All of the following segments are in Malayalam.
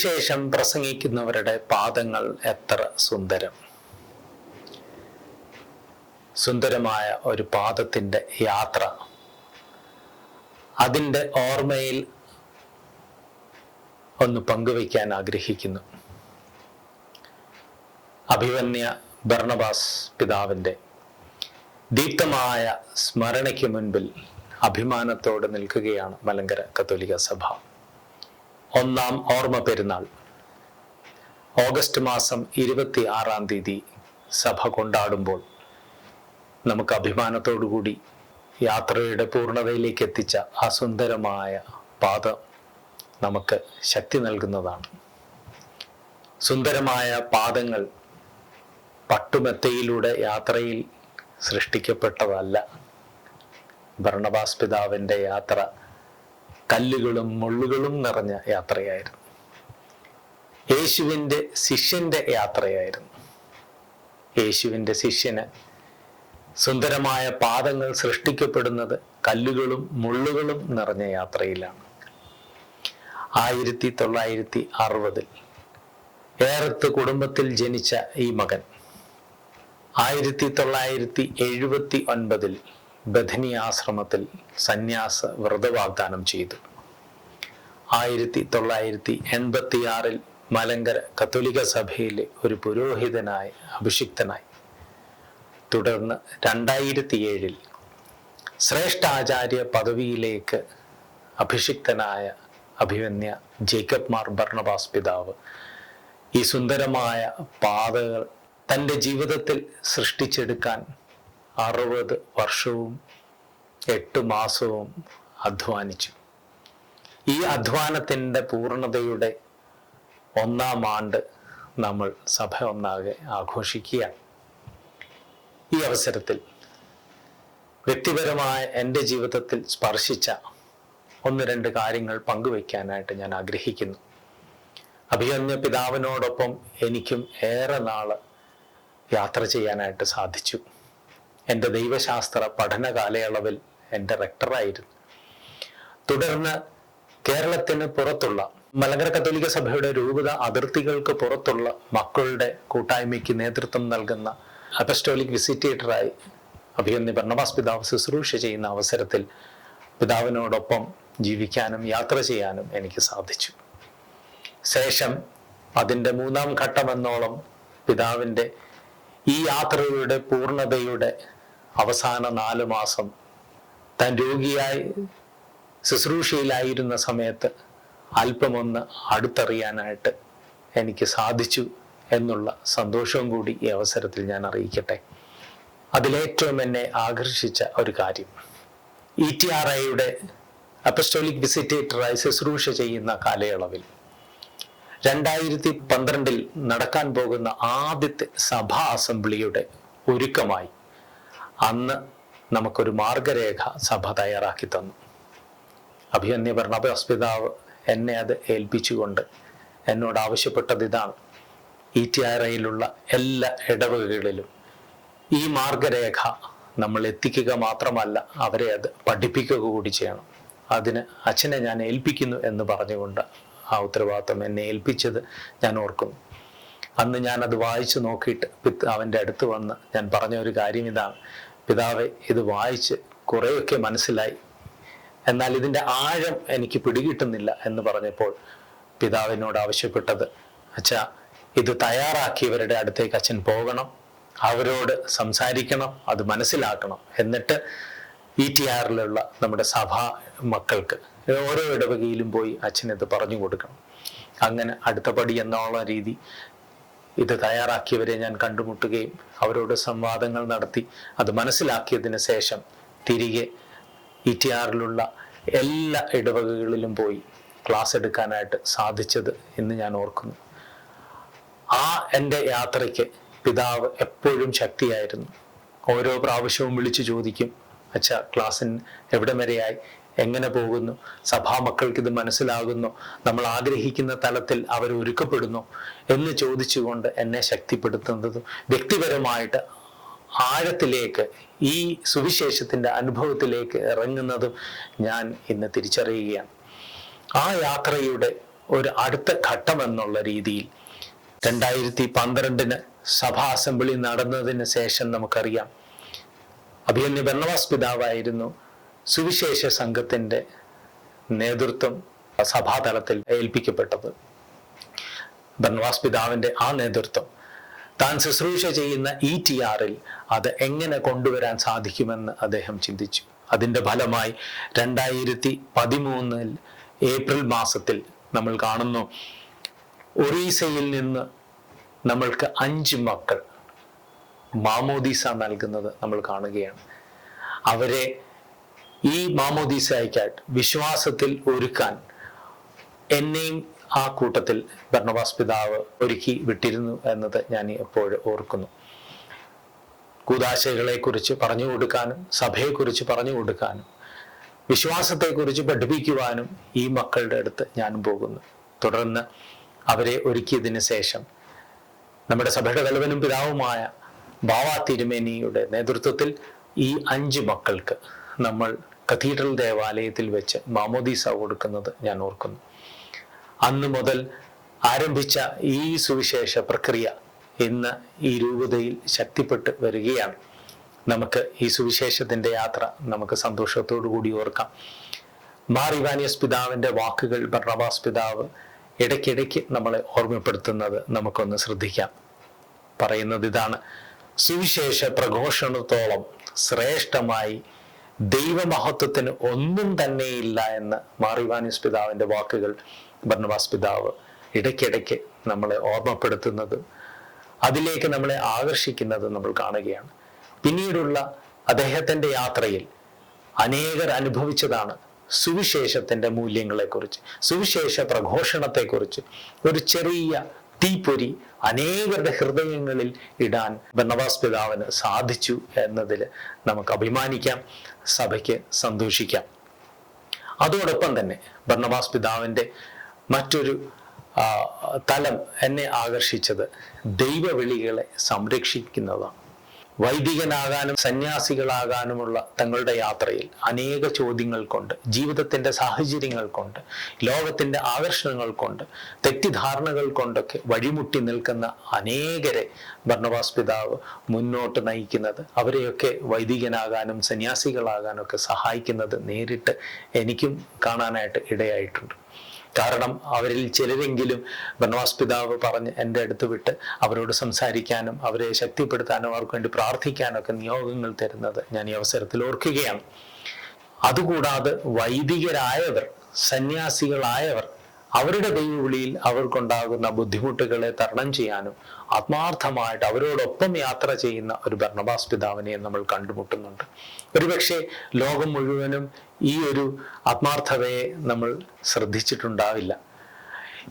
സുവിശേഷം പ്രസംഗിക്കുന്നവരുടെ പാദങ്ങൾ എത്ര സുന്ദരം. സുന്ദരമായ ഒരു പാദത്തിന്റെ യാത്ര. അതിന്റെ ഓർമ്മയിൽ ഒന്ന് പങ്കുവയ്ക്കാൻ ആഗ്രഹിക്കുന്നു. അഭിവന്യ ഭർണബാസ് പിതാവിന്റെ ദീപ്തമായ സ്മരണയ്ക്ക് മുൻപിൽ അഭിമാനത്തോടെ നിൽക്കുകയാണ് മലങ്കര കത്തോലിക സഭ. ഒന്നാം ഓർമ്മ പെരുന്നാൾ. ഓഗസ്റ്റ് മാസം ഇരുപത്തി ആറാം തീയതി സഭ കൊണ്ടാടുമ്പോൾ നമുക്ക് അഭിമാനത്തോടുകൂടി യാത്രയുടെ പൂർണതയിലേക്ക് എത്തിച്ച ആ സുന്ദരമായ പാത നമുക്ക് ശക്തി നൽകുന്നതാണ്. സുന്ദരമായ പാദങ്ങൾ പട്ടുമെത്തയിലൂടെ യാത്രയിൽ സൃഷ്ടിക്കപ്പെട്ടതല്ല. ഭരണബാസ് പിതാവിന്റെ യാത്ര കല്ലുകളും മുള്ളുകളും നിറഞ്ഞ യാത്രയായിരുന്നു. യേശുവിന്റെ ശിഷ്യന്റെ യാത്രയായിരുന്നു. യേശുവിന്റെ ശിഷ്യന് സുന്ദരമായ പാദങ്ങൾ സൃഷ്ടിക്കപ്പെടുന്നത് കല്ലുകളും മുള്ളുകളും നിറഞ്ഞ യാത്രയിലാണ്. ആയിരത്തി തൊള്ളായിരത്തി അറുപതിൽ ഏറത്ത് കുടുംബത്തിൽ ജനിച്ച ഈ മകൻ ആയിരത്തി തൊള്ളായിരത്തി എഴുപത്തി ഒൻപതിൽ ബഥനി ആശ്രമത്തിൽ സന്യാസ വ്രതവാഗ്ദാനം ചെയ്തു. ആയിരത്തി തൊള്ളായിരത്തി എൺപത്തി ആറിൽ മലങ്കര കത്തോലിക്ക സഭയിലെ ഒരു പുരോഹിതനായി അഭിഷിക്തനായി. തുടർന്ന് രണ്ടായിരത്തി ഏഴിൽ ശ്രേഷ്ഠാചാര്യ പദവിയിലേക്ക് അഭിഷിക്തനായ അഭിമന്യ ജേക്കബ് മാർ ഭർണബാസ് പിതാവ് ഈ സുന്ദരമായ പാതകൾ തന്റെ ജീവിതത്തിൽ സൃഷ്ടിച്ചെടുക്കാൻ അറുപത് വർഷവും എട്ട് മാസവും അധ്വാനിച്ചു. ഈ അധ്വാനത്തിന്റെ പൂർണതയുടെ ഒന്നാം ആണ്ട് നമ്മൾ സഭ ഒന്നാകെ ആഘോഷിക്കുക ഈ അവസരത്തിൽ വ്യക്തിപരമായ എന്റെ ജീവിതത്തിൽ സ്പർശിച്ച ഒന്ന് രണ്ട് കാര്യങ്ങൾ പങ്കുവയ്ക്കാനായിട്ട് ഞാൻ ആഗ്രഹിക്കുന്നു. അഭിയന്യ പിതാവിനോടൊപ്പം എനിക്കും ഏറെ നാൾ യാത്ര ചെയ്യാനായിട്ട് സാധിച്ചു. എന്റെ ദൈവശാസ്ത്ര പഠന കാലയളവിൽ എന്റെ റെക്ടറായിരുന്നു. തുടർന്ന് കേരളത്തിന് പുറത്തുള്ള മലങ്കര കത്തോലിക്ക സഭയുടെ രൂപത അതിർത്തികൾക്ക് പുറത്തുള്ള മക്കളുടെ കൂട്ടായ്മയ്ക്ക് നേതൃത്വം നൽകുന്ന അപ്പസ്റ്റോലിക് വിസിറ്റേറ്ററായി അഭിയന്തി ഭരണവാസ് പിതാവ് ശുശ്രൂഷ ചെയ്യുന്ന അവസരത്തിൽ പിതാവിനോടൊപ്പം ജീവിക്കാനും യാത്ര ചെയ്യാനും എനിക്ക് സാധിച്ചു. ശേഷം അതിന്റെ മൂന്നാം ഘട്ടമെന്നോളം പിതാവിന്റെ ഈ യാത്രയുടെ പൂർണതയുടെ അവസാന നാല് മാസം താൻ രോഗിയായി ശുശ്രൂഷയിലായിരുന്ന സമയത്ത് അല്പമൊന്ന് അടുത്തറിയാനായിട്ട് എനിക്ക് സാധിച്ചു എന്നുള്ള സന്തോഷവും കൂടി ഈ അവസരത്തിൽ ഞാൻ അറിയിക്കട്ടെ. അതിലേറ്റവും എന്നെ ആകർഷിച്ച ഒരു കാര്യം. ഇ ടി ആർ ഐയുടെ അപ്പസ്റ്റോലിക് വിസിറ്റേറ്ററായി ശുശ്രൂഷ ചെയ്യുന്ന കാലയളവിൽ രണ്ടായിരത്തി പന്ത്രണ്ടിൽ നടക്കാൻ പോകുന്ന ആദ്യത്തെ സഭാ അസംബ്ലിയുടെ ഒരുക്കമായി അന്ന് നമുക്കൊരു മാർഗരേഖ സഭ തയ്യാറാക്കി തന്നു. അഭിയന്യ ഭരണാഭ്യാസ് പിതാവ് എന്നെ അത് ഏൽപ്പിച്ചുകൊണ്ട് എന്നോട് ആവശ്യപ്പെട്ടത് ഇതാണ്. ഇ ടി ആർ ഐയിലുള്ള എല്ലാ ഇടവകകളിലും ഈ മാർഗരേഖ നമ്മൾ എത്തിക്കുക മാത്രമല്ല അവരെ അത് പഠിപ്പിക്കുക കൂടി ചെയ്യണം. അതിന് അച്ഛനെ ഞാൻ ഏൽപ്പിക്കുന്നു എന്ന് പറഞ്ഞുകൊണ്ട് ആ ഉത്തരവാദിത്വം എന്നെ ഏൽപ്പിച്ചത് ഞാൻ ഓർക്കുന്നു. അന്ന് ഞാൻ അത് വായിച്ചു നോക്കിയിട്ട് അവന്റെ അടുത്ത് വന്ന് ഞാൻ പറഞ്ഞ ഒരു കാര്യം ഇതാണ്. പിതാവെ ഇത് വായിച്ച് കുറേയൊക്കെ മനസ്സിലായി. എന്നാൽ ഇതിന്റെ ആഴം എനിക്ക് പിടികിട്ടുന്നില്ല എന്ന് പറഞ്ഞപ്പോൾ പിതാവിനോട് ആവശ്യപ്പെട്ടത് അച്ഛാ ഇത് തയ്യാറാക്കിയവരുടെ അടുത്തേക്ക് അച്ഛൻ പോകണം. അവരോട് സംസാരിക്കണം. അത് മനസ്സിലാക്കണം. എന്നിട്ട് ഇ ടി ആറിലുള്ള നമ്മുടെ സഭാ മക്കൾക്ക് ഓരോ ഇടവകയിലും പോയി അച്ഛനിത് പറഞ്ഞു കൊടുക്കണം. അങ്ങനെ അടുത്ത പടി എന്നുള്ള രീതി ഇത് തയ്യാറാക്കിയവരെ ഞാൻ കണ്ടുമുട്ടുകയും അവരോട് സംവാദങ്ങൾ നടത്തി അത് മനസ്സിലാക്കിയതിന് ശേഷം തിരികെ ഇ ടി ആറിലുള്ള എല്ലാ ഇടവകകളിലും പോയി ക്ലാസ് എടുക്കാനായിട്ട് സാധിച്ചത് എന്ന് ഞാൻ ഓർക്കുന്നു. ആ എന്റെ യാത്രയ്ക്ക് പിതാവ് എപ്പോഴും ശക്തിയായിരുന്നു. ഓരോ പ്രാവശ്യവും വിളിച്ചു ചോദിക്കും അച്ഛ ക്ലാസ്സിന് എവിടം വരെയായി? എങ്ങനെ പോകുന്നു? സഭാ മക്കൾക്ക് ഇത് മനസ്സിലാകുന്നു. നമ്മൾ ആഗ്രഹിക്കുന്ന തലത്തിൽ അവർ ഒരുക്കപ്പെടുന്നു എന്ന് ചോദിച്ചുകൊണ്ട് എന്നെ ശക്തിപ്പെടുത്തുന്നതും വ്യക്തിപരമായിട്ട് ആഴത്തിലേക്ക് ഈ സുവിശേഷത്തിന്റെ അനുഭവത്തിലേക്ക് ഇറങ്ങുന്നതും ഞാൻ ഇന്ന് തിരിച്ചറിയുകയാണ്. ആ യാത്രയുടെ ഒരു അടുത്ത ഘട്ടം എന്നുള്ള രീതിയിൽ രണ്ടായിരത്തി പന്ത്രണ്ടിന് സഭാ അസംബ്ലി നടന്നതിന് ശേഷം നമുക്കറിയാം. അഭിയന്യ ഭരണവാസ് പിതാവായിരുന്നു സുവിശേഷ സംഘത്തിന്റെ നേതൃത്വം സഭാതലത്തിൽ ഏൽപ്പിക്കപ്പെട്ടത്. ബർണവാസ് പിതാവിന്റെ ആ നേതൃത്വം. താൻ ശുശ്രൂഷ ചെയ്യുന്ന ഇ ടി ആറിൽ അത് എങ്ങനെ കൊണ്ടുവരാൻ സാധിക്കുമെന്ന് അദ്ദേഹം ചിന്തിച്ചു. അതിന്റെ ഫലമായി രണ്ടായിരത്തി പതിമൂന്നിൽ ഏപ്രിൽ മാസത്തിൽ നമ്മൾ കാണുന്നു ഒറീസയിൽ നിന്ന് നമ്മൾക്ക് അഞ്ച് മക്കൾ മാമോദീസ നൽകുന്നത് നമ്മൾ കാണുകയാണ്. അവരെ ഈ മാമോദീസായിക്കായിട്ട് വിശ്വാസത്തിൽ ഒരുക്കാൻ എന്നെയും ആ കൂട്ടത്തിൽ ഭരണവാസ് പിതാവ് ഒരുക്കി വിട്ടിരുന്നു എന്നത് ഞാൻ എപ്പോഴും ഓർക്കുന്നു. കൂതാശകളെ കുറിച്ച് പറഞ്ഞു കൊടുക്കാനും സഭയെക്കുറിച്ച് പറഞ്ഞു കൊടുക്കാനും വിശ്വാസത്തെക്കുറിച്ച് പഠിപ്പിക്കുവാനും ഈ മക്കളുടെ അടുത്ത് ഞാൻ പോകുന്നു. തുടർന്ന് അവരെ ഒരുക്കിയതിന് ശേഷം നമ്മുടെ സഭയുടെ തലവനും പിതാവുമായ ബാവ തിരുമേനിയുടെ നേതൃത്വത്തിൽ ഈ അഞ്ച് മക്കൾക്ക് നമ്മൾ കത്തീഡ്രൽ ദേവാലയത്തിൽ വെച്ച് മാമോദീസ കൊടുക്കുന്നത് ഞാൻ ഓർക്കുന്നു. അന്ന് മുതൽ ആരംഭിച്ച ഈ സുവിശേഷ പ്രക്രിയ ഇന്ന് ഈ രൂപതയിൽ ശക്തിപ്പെട്ട് വരികയാണ്. നമുക്ക് ഈ സുവിശേഷത്തിന്റെ യാത്ര നമുക്ക് സന്തോഷത്തോടു കൂടി ഓർക്കാം. മാർ ഇവാനിയസ് പിതാവിന്റെ വാക്കുകൾ ഭർണവാസ് പിതാവ് ഇടയ്ക്കിടയ്ക്ക് നമ്മളെ ഓർമ്മപ്പെടുത്തുന്നത് നമുക്കൊന്ന് ശ്രദ്ധിക്കാം. പറയുന്നത് ഇതാണ് സുവിശേഷ പ്രഘോഷണത്തോളം ശ്രേഷ്ഠമായി ദൈവമഹത്വത്തിന് ഒന്നും തന്നെയില്ല എന്ന് മാറിവാനിസ് പിതാവിന്റെ വാക്കുകൾ ഭർണവാസ് പിതാവ് ഇടയ്ക്കിടയ്ക്ക് നമ്മളെ ഓർമ്മപ്പെടുത്തുന്നത് അതിലേക്ക് നമ്മളെ ആകർഷിക്കുന്നത് നമ്മൾ കാണുകയാണ്. പിന്നീടുള്ള അദ്ദേഹത്തിന്റെ യാത്രയിൽ അനേകർ അനുഭവിച്ചതാണ് സുവിശേഷത്തിന്റെ മൂല്യങ്ങളെക്കുറിച്ച് സുവിശേഷ പ്രഘോഷണത്തെക്കുറിച്ച്. ഒരു ചെറിയ തീപ്പൊരി അനേകരുടെ ഹൃദയങ്ങളിൽ ഇടാൻ ബർണവാസ് പിതാവിന് സാധിച്ചു എന്നതിൽ നമുക്ക് അഭിമാനിക്കാം. സഭയ്ക്ക് സന്തോഷിക്കാം. അതോടൊപ്പം തന്നെ ബർണവാസ് പിതാവിന്റെ മറ്റൊരു തലം എന്നെ ആകർഷിച്ചത് ദൈവവിളികളെ സംരക്ഷിക്കുന്നതാണ്. വൈദികനാകാനും സന്യാസികളാകാനുമുള്ള തങ്ങളുടെ യാത്രയിൽ അനേക ചോദ്യങ്ങൾ കൊണ്ട് ജീവിതത്തിന്റെ സാഹചര്യങ്ങൾ കൊണ്ട് ലോകത്തിന്റെ ആകർഷണങ്ങൾ കൊണ്ട് തെറ്റിദ്ധാരണകൾ കൊണ്ടൊക്കെ വഴിമുട്ടി നിൽക്കുന്ന അനേകരെ ഭർണവാസ് പിതാവ് മുന്നോട്ട് നയിക്കുന്നത് അവരെയൊക്കെ വൈദികനാകാനും സന്യാസികളാകാനും ഒക്കെ സഹായിക്കുന്നത് നേരിട്ട് എനിക്കും കാണാനായിട്ട് ഇടയായിട്ടുണ്ട്. കാരണം അവരിൽ ചിലരെങ്കിലും ബർണവാസ് പിതാവ് പറഞ്ഞ് എന്റെ അടുത്ത് വിട്ട് അവരോട് സംസാരിക്കാനും അവരെ ശക്തിപ്പെടുത്താനും അവർക്ക് വേണ്ടി പ്രാർത്ഥിക്കാനും ഒക്കെ നിയോഗങ്ങൾ തരുന്നത് ഞാൻ ഈ അവസരത്തിൽ ഓർക്കുകയാണ്. അതുകൂടാതെ വൈദികരായവർ സന്യാസികളായവർ അവരുടെ ദൈവവിളിയിൽ അവർക്കുണ്ടാകുന്ന ബുദ്ധിമുട്ടുകളെ തരണം ചെയ്യാനും ആത്മാർത്ഥമായിട്ട് അവരോടൊപ്പം യാത്ര ചെയ്യുന്ന ഒരു ഭരണബാസ് പിതാവിനെ നമ്മൾ കണ്ടുമുട്ടുന്നുണ്ട്. ഒരുപക്ഷെ ലോകം മുഴുവനും ഈ ഒരു ആത്മാർത്ഥതയെ നമ്മൾ ശ്രദ്ധിച്ചിട്ടുണ്ടാവില്ല.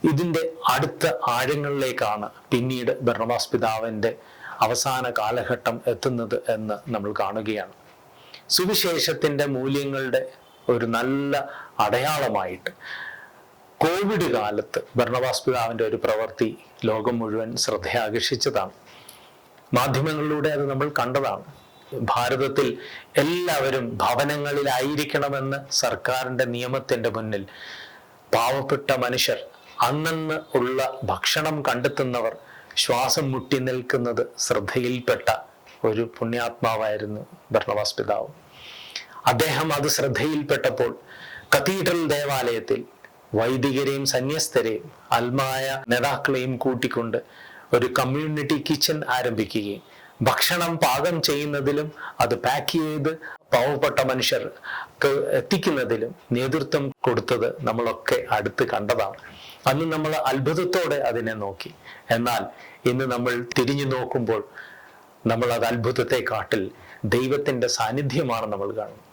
ഇതിന്റെ അടുത്ത ആഴങ്ങളിലേക്കാണ് പിന്നീട് ഭരണവാസ് പിതാവിന്റെ അവസാന കാലഘട്ടം എത്തുന്നത് എന്ന് നമ്മൾ കാണുകയാണ്. സുവിശേഷത്തിന്റെ മൂല്യങ്ങളുടെ ഒരു നല്ല അടയാളമായിട്ട് കോവിഡ് കാലത്ത് ഭരണവാസ് പിതാവിന്റെ ഒരു പ്രവൃത്തി ലോകം മുഴുവൻ ശ്രദ്ധയാകർഷിച്ചതാണ്. മാധ്യമങ്ങളിലൂടെ അത് നമ്മൾ കണ്ടതാണ്. ഭാരതത്തിൽ എല്ലാവരും ഭവനങ്ങളിലായിരിക്കണമെന്ന് സർക്കാരിന്റെ നിയമത്തിന്റെ മുന്നിൽ പാവപ്പെട്ട മനുഷ്യർ അന്നന്ന് ഉള്ള ഭക്ഷണം കണ്ടെത്തുന്നവർ ശ്വാസം മുട്ടി നിൽക്കുന്നത് ശ്രദ്ധയിൽപ്പെട്ട ഒരു പുണ്യാത്മാവായിരുന്നു ഭരണവാസ് പിതാവ്. അദ്ദേഹം അത് ശ്രദ്ധയിൽപ്പെട്ടപ്പോൾ കത്തീഡ്രൽ ദേവാലയത്തിൽ വൈദികരെയും സന്യസ്തരെയും അൽമായ നേതാക്കളെയും കൂട്ടിക്കൊണ്ട് ഒരു കമ്മ്യൂണിറ്റി കിച്ചൺ ആരംഭിക്കുകയും ഭക്ഷണം പാകം ചെയ്യുന്നതിലും അത് പാക്ക് ചെയ്ത് പാവപ്പെട്ട മനുഷ്യർക്ക് എത്തിക്കുന്നതിലും നേതൃത്വം കൊടുത്തത് നമ്മളൊക്കെ അടുത്ത് കണ്ടതാണ്. അന്ന് നമ്മൾ അത്ഭുതത്തോടെ അതിനെ നോക്കി. എന്നാൽ ഇന്ന് നമ്മൾ തിരിഞ്ഞു നോക്കുമ്പോൾ നമ്മൾ അത് അത്ഭുതത്തെ കാട്ടിൽ ദൈവത്തിന്റെ സാന്നിധ്യമാണ് നമ്മൾ കാണുന്നത്.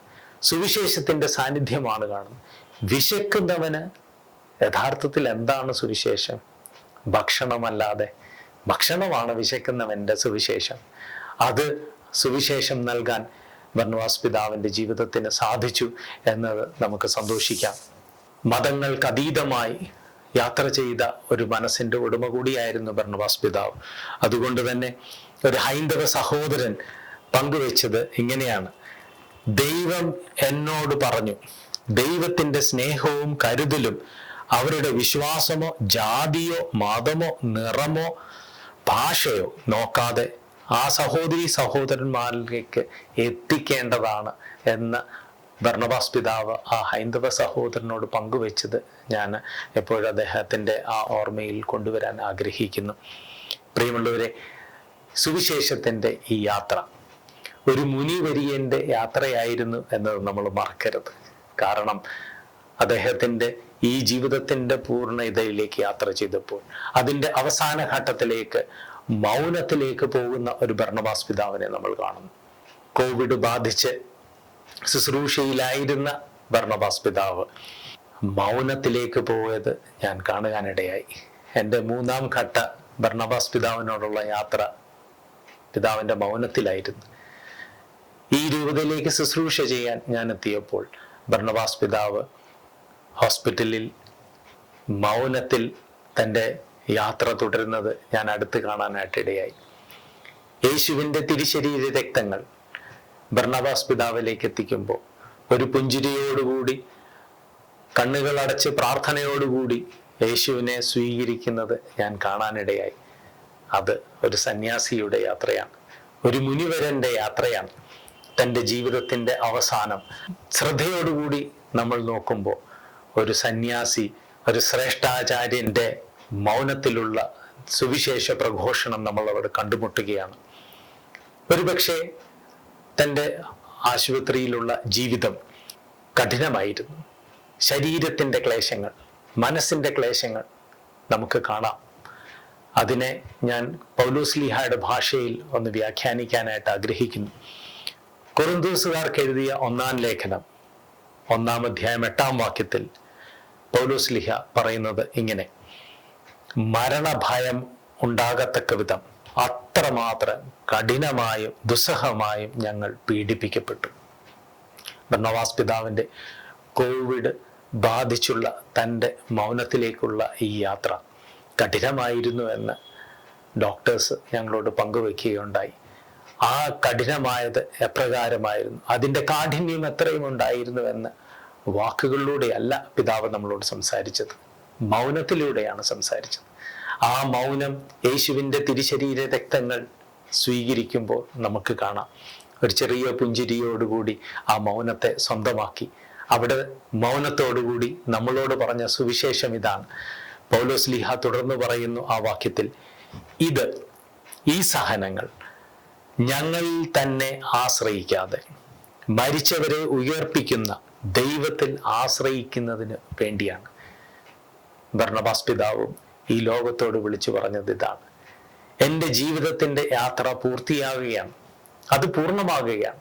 സുവിശേഷത്തിന്റെ സാന്നിധ്യമാണ് കാണുന്നത്. വിശക്കുന്നവന് യഥാർത്ഥത്തിൽ എന്താണ് സുവിശേഷം? ഭക്ഷണമല്ലാതെ. ഭക്ഷണമാണ് വിശക്കുന്നവന്റെ സുവിശേഷം. അത് സുവിശേഷം നൽകാൻ ബർണവാസ് പിതാവിന്റെ ജീവിതത്തിന് സാധിച്ചു എന്നത് നമുക്ക് സന്തോഷിക്കാം. മതങ്ങൾക്ക് അതീതമായി യാത്ര ചെയ്ത ഒരു മനസ്സിന്റെ ഉടമ കൂടിയായിരുന്നു ബർണവാസ് പിതാവ്. അതുകൊണ്ട് തന്നെ ഒരു ഹൈന്ദവ സഹോദരൻ പങ്കുവെച്ചത് ഇങ്ങനെയാണ്. ദൈവം എന്നോട് പറഞ്ഞു ദൈവത്തിന്റെ സ്നേഹവും കരുതലും അവരുടെ വിശ്വാസമോ ജാതിയോ മതമോ നിറമോ ഭാഷയോ നോക്കാതെ ആ സഹോദരി സഹോദരന്മാരിലേക്ക് എത്തിക്കേണ്ടതാണ് എന്ന് ഭർണബാസ് പിതാവ് ആ ഹൈന്ദവ സഹോദരനോട് പങ്കുവെച്ചത് ഞാൻ എപ്പോഴും അദ്ദേഹത്തിന്റെ ആ ഓർമ്മയിൽ കൊണ്ടുവരാൻ ആഗ്രഹിക്കുന്നു. പ്രിയമുള്ളവരെ സുവിശേഷത്തിന്റെ ഈ യാത്ര ഒരു മുനിവരിയന്റെ യാത്രയായിരുന്നു എന്നത് നമ്മൾ മറക്കരുത്. കാരണം അദ്ദേഹത്തിന്റെ ഈ ജീവിതത്തിന്റെ പൂർണതയിലേക്ക് യാത്ര ചെയ്തപ്പോൾ അതിന്റെ അവസാന ഘട്ടത്തിലേക്ക് മൗനത്തിലേക്ക് പോകുന്ന ഒരു ഭരണവാസ് പിതാവിനെ നമ്മൾ കാണുന്നു. കോവിഡ് ബാധിച്ച് ശുശ്രൂഷയിലായിരുന്ന ഭരണവാസ് പിതാവ് മൗനത്തിലേക്ക് പോയത് ഞാൻ കാണുവാനിടയായി. എന്റെ മൂന്നാം ഘട്ട ഭരണവാസ് പിതാവിനോടുള്ള യാത്ര പിതാവിന്റെ മൗനത്തിലായിരുന്നു. ഈ രൂപതയിലേക്ക് ശുശ്രൂഷ ചെയ്യാൻ ഞാൻ എത്തിയപ്പോൾ ഭരണവാസ് പിതാവ് ഹോസ്പിറ്റലിൽ മൗനത്തിൽ തന്റെ യാത്ര തുടരുന്നത് ഞാൻ അടുത്ത് കാണാനായിട്ട് ഇടയായി. യേശുവിന്റെ തിരിശരീര രക്തങ്ങൾ ഭർണവാസ് പിതാവിലേക്ക് എത്തിക്കുമ്പോൾ ഒരു പുഞ്ചിരിയോടുകൂടി കണ്ണുകൾ അടച്ച് പ്രാർത്ഥനയോടുകൂടി യേശുവിനെ സ്വീകരിക്കുന്നത് ഞാൻ കാണാനിടയായി. അത് ഒരു സന്യാസിയുടെ യാത്രയാണ്. ഒരു മുനിവരന്റെ യാത്രയാണ്. തന്റെ ജീവിതത്തിന്റെ അവസാനം ശ്രദ്ധയോടുകൂടി നമ്മൾ നോക്കുമ്പോൾ ഒരു സന്യാസി ഒരു ശ്രേഷ്ഠാചാര്യന്റെ മൗനത്തിലുള്ള സുവിശേഷ പ്രഘോഷണം നമ്മൾ അവിടെ കണ്ടുമുട്ടുകയാണ്. ഒരുപക്ഷെ തന്റെ ആശുപത്രിയിലുള്ള ജീവിതം കഠിനമായിരുന്നു. ശരീരത്തിന്റെ ക്ലേശങ്ങൾ മനസ്സിന്റെ ക്ലേശങ്ങൾ നമുക്ക് കാണാം. അതിനെ ഞാൻ പൗലോസ്ലിഹയുടെ ഭാഷയിൽ ഒന്ന് വ്യാഖ്യാനിക്കാനായിട്ട് ആഗ്രഹിക്കുന്നു. കൊറുന്തൂസുകാർക്ക് എഴുതിയ ഒന്നാം ലേഖനം ഒന്നാം അധ്യായം എട്ടാം വാക്യത്തിൽ പൗലോസ്ലിഹ പറയുന്നത് ഇങ്ങനെ മരണഭയം ഉണ്ടാകത്തക്ക വിധം അത്രമാത്രം കഠിനമായും ദുസ്സഹമായും ഞങ്ങൾ പീഡിപ്പിക്കപ്പെട്ടു. ഭർണവാസ് പിതാവിന്റെ കോവിഡ് ബാധിച്ചുള്ള തന്റെ മൗനത്തിലേക്കുള്ള ഈ യാത്ര കഠിനമായിരുന്നു എന്ന് ഡോക്ടേഴ്സ് ഞങ്ങളോട് പങ്കുവെക്കുകയുണ്ടായി. ആ കഠിനമായത് എപ്രകാരമായിരുന്നു? അതിന്റെ കാഠിന്യം എത്രയും ഉണ്ടായിരുന്നു എന്ന് വാക്കുകളിലൂടെയല്ല പിതാവ് നമ്മളോട് സംസാരിച്ചത്. മൗനത്തിലൂടെയാണ് സംസാരിച്ചത്. ആ മൗനം യേശുവിന്റെ തിരിശരീര രക്തങ്ങൾ സ്വീകരിക്കുമ്പോൾ നമുക്ക് കാണാം. ഒരു ചെറിയ പുഞ്ചിരിയോടുകൂടി ആ മൗനത്തെ സ്വന്തമാക്കി. അവിടെ മൗനത്തോടുകൂടി നമ്മളോട് പറഞ്ഞ സുവിശേഷം ഇതാണ്. പൗലോസ് ലിഹ തുടർന്ന് പറയുന്നു ആ വാക്യത്തിൽ ഇത് ഈ സഹനങ്ങൾ ഞങ്ങൾ തന്നെ ആശ്രയിക്കാതെ മരിച്ചവരെ ഉയർപ്പിക്കുന്ന ദൈവത്തിൽ ആശ്രയിക്കുന്നതിന് വേണ്ടിയാണ്. ഭർണബാസ് പിതാവും ഈ ലോകത്തോട് വിളിച്ചു പറഞ്ഞത് ഇതാണ്. എന്റെ ജീവിതത്തിന്റെ യാത്ര പൂർത്തിയാവുകയാണ്. അത് പൂർണമാകുകയാണ്.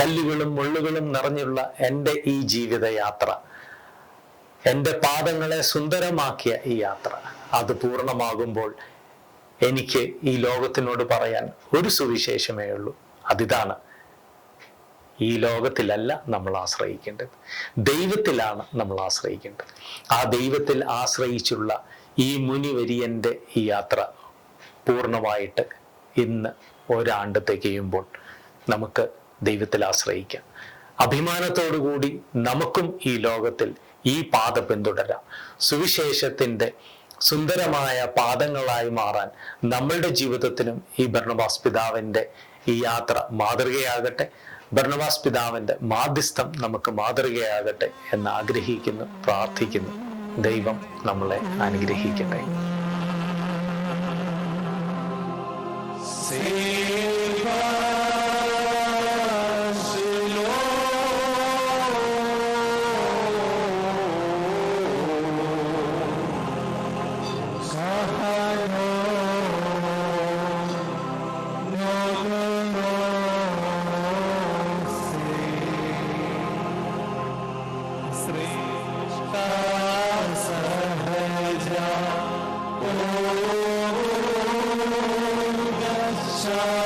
കല്ലുകളും മുള്ളുകളും നിറഞ്ഞുള്ള എന്റെ ഈ ജീവിതയാത്ര എന്റെ പാദങ്ങളെ സുന്ദരമാക്കിയ ഈ യാത്ര അത് പൂർണമാകുമ്പോൾ എനിക്ക് ഈ ലോകത്തിനോട് പറയാൻ ഒരു സുവിശേഷമേ ഉള്ളൂ. അതിതാണ് ഈ ലോകത്തിലല്ല നമ്മൾ ആശ്രയിക്കേണ്ടത്. ദൈവത്തിലാണ് നമ്മൾ ആശ്രയിക്കേണ്ടത്. ആ ദൈവത്തിൽ ആശ്രയിച്ചുള്ള ഈ മുനിവരിയന്റെ ഈ യാത്ര പൂർണമായിട്ട് ഇന്ന് ഒരാണ്ട് തികയുമ്പോൾ നമുക്ക് ദൈവത്തിൽ ആശ്രയിക്കാം. അഭിമാനത്തോടുകൂടി നമുക്കും ഈ ലോകത്തിൽ ഈ പാത പിന്തുടരാം. സുവിശേഷത്തിന്റെ സുന്ദരമായ പാദങ്ങളായി മാറാൻ നമ്മളുടെ ജീവിതത്തിനും ഈ ഭരണവാസ് പിതാവിന്റെ ഈ യാത്ര മാതൃകയാകട്ടെ. ഭരണവാസ് പിതാവിന്റെ മാധ്യസ്ഥം നമുക്ക് മാതൃകയാകട്ടെ എന്ന് ആഗ്രഹിക്കുന്നു പ്രാർത്ഥിക്കുന്നു. ദൈവം നമ്മളെ അനുഗ്രഹിക്കട്ടെ. Shah.